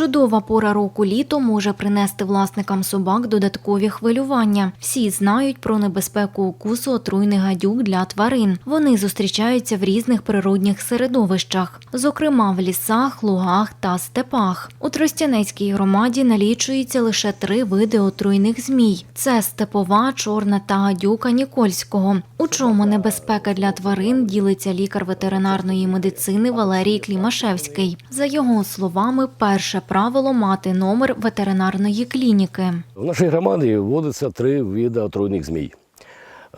Чудова пора року літо може принести власникам собак додаткові хвилювання. Всі знають про небезпеку укусу отруйних гадюк для тварин. Вони зустрічаються в різних природних середовищах, зокрема в лісах, лугах та степах. У Тростянецькій громаді налічується лише три види отруйних змій: це степова, чорна та гадюка Нікольського. У чому небезпека для тварин ділиться лікар ветеринарної медицини Валерій Клімашевський. За його словами, перше правило мати номер ветеринарної клініки. В нашій громаді вводиться три види отруйних змій.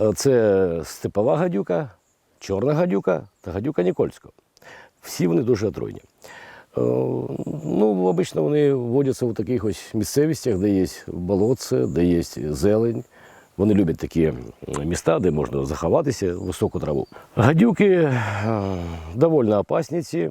Е, Це степова гадюка, чорна гадюка та гадюка Нікольського. Всі вони дуже отруйні. Е, Ну, обично вони вводяться в таких ось місцевостях, де є болотце, де є зелень. Вони люблять такі міста, де можна заховатися високу траву. Гадюки е, доволі опасні ці.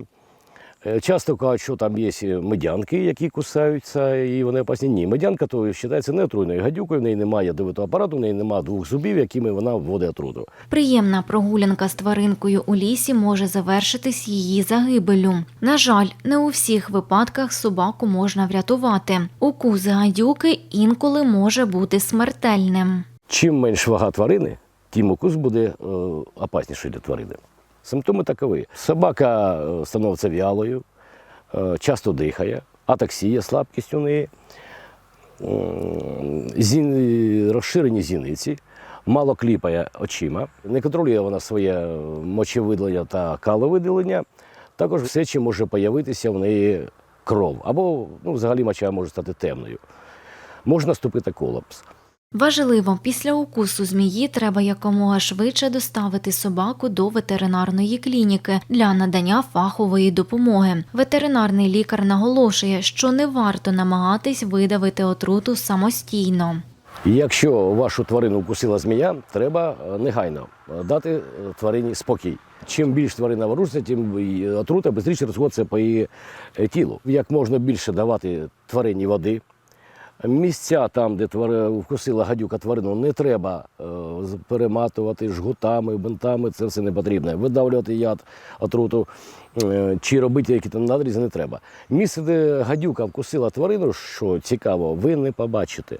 Е, Часто кажуть, що там є медянки, які кусаються, і вони опасні. Ні, медянка то вважається не отруйною гадюкою, в неї немає ядовитого апарату, в неї немає двох зубів, якими вона вводить отруту. Приємна прогулянка з тваринкою у лісі може завершитись її загибеллю. На жаль, не у всіх випадках собаку можна врятувати. Укус гадюки інколи може бути смертельним. Чим менш вага тварини, тим укус буде е, опасніший для тварини. Симптоми такові. Собака е, становиться вялою, е, часто дихає, атаксія, слабкість у неї, зін- розширені зіниці, мало кліпає очима, не контролює вона своє мочевиділення та каловиділення. Також в сечі може появитися в неї кров, або ну, взагалі моча може стати темною. Може наступити колапс. Важливо, після укусу змії треба якомога швидше доставити собаку до ветеринарної клініки для надання фахової допомоги. Ветеринарний лікар наголошує, що не варто намагатись видавити отруту самостійно. Якщо вашу тварину вкусила змія, треба е, негайно е, дати е, тварині спокій. Чим більш тварина ворушиться, тим отрута швидше розходиться по її тілу. Як можна більше давати тварині води. Місця там, де твари... вкусила гадюка тварину, не треба е, перематувати жгутами, бинтами, це все не потрібно. Видавлювати яд, отруту е, чи робити якісь там надрізи не треба. Місце, де гадюка вкусила тварину, що цікаво, ви не побачите.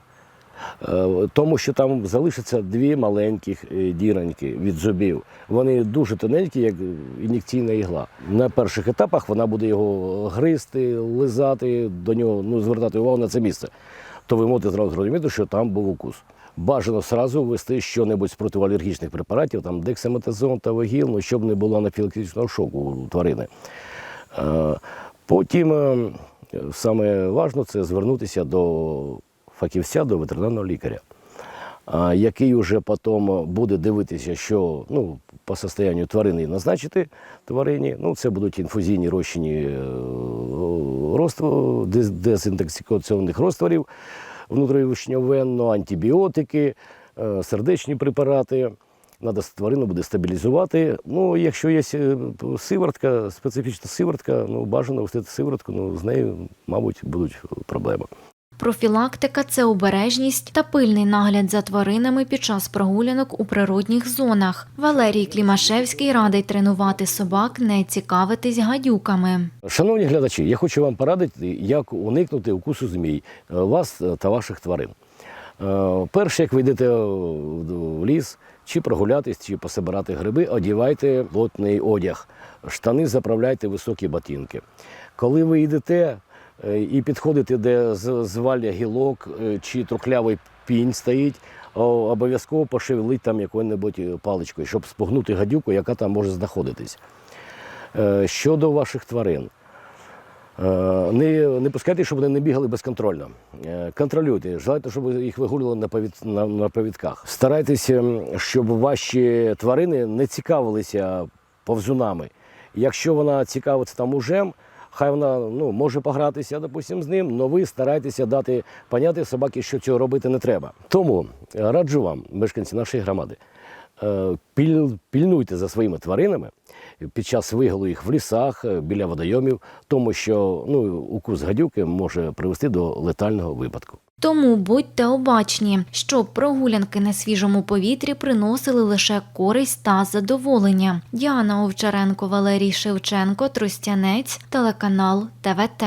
Е, Тому що там залишаться дві маленьких е, діраньки від зубів. Вони дуже тоненькі, як ін'єкційна ігла. На перших етапах вона буде його гризти, лизати, до нього ну, звертати увагу на це місце. То ви можете зразу зрозуміти, що там був укус. Бажано зразу ввести щось з протиалергічних препаратів, там дексаметазон та вагіл, ну, щоб не було анафілактичного шоку у тварини. Е, Потім е, саме важливо це звернутися до фахівця, до ветеринарного лікаря, який вже потім буде дивитися, що ну, по состоянню тварини назначити тварині. Ну, це будуть інфузійні розчині е, дезінтоксикаційних розтворів внутрішньовенно, антибіотики, е, сердечні препарати. Надо тварину буде стабілізувати. Ну, якщо є сиворотка, специфічна сиворотка, ну бажано вести сиворотку, ну з нею, мабуть, будуть проблеми. Профілактика це обережність та пильний нагляд за тваринами під час прогулянок у природних зонах. Валерій Клімашевський радить тренувати собак, не цікавитись гадюками. Шановні глядачі, я хочу вам порадити, як уникнути укусу змій е, вас та ваших тварин. Е, Перше, як ви йдете в ліс, чи прогулятись, чи пособирати гриби, одівайте плотний одяг, штани заправляйте високі ботинки. Коли ви йдете е, і підходите, де звалля гілок е, чи трухлявий пінь стоїть, обов'язково пошевелить там якою-небудь паличкою, щоб спугнути гадюку, яка там може знаходитись. Е, Щодо ваших тварин, е, не, не пускайте, щоб вони не бігали безконтрольно. Е, Контролюйте, желайте, щоб їх вигулювали на, повід, на, на повідках. Старайтеся, щоб ваші тварини не цікавилися повзунами. Якщо вона цікавиться там ужем, хай вона ну, може погратися, допустим, з ним, але ви старайтеся дати поняти собаки, що цього робити не треба. Тому е, раджу вам, мешканці нашої громади, е, пільнуйте за своїми тваринами під час вигулу їх в лісах, е, біля водойомів, тому що ну, укус гадюки може привести до летального випадку. Тому будьте обачні, щоб прогулянки на свіжому повітрі приносили лише користь та задоволення. Діана Овчаренко, Валерій Шевченко, Тростянець, телеканал ТВТ.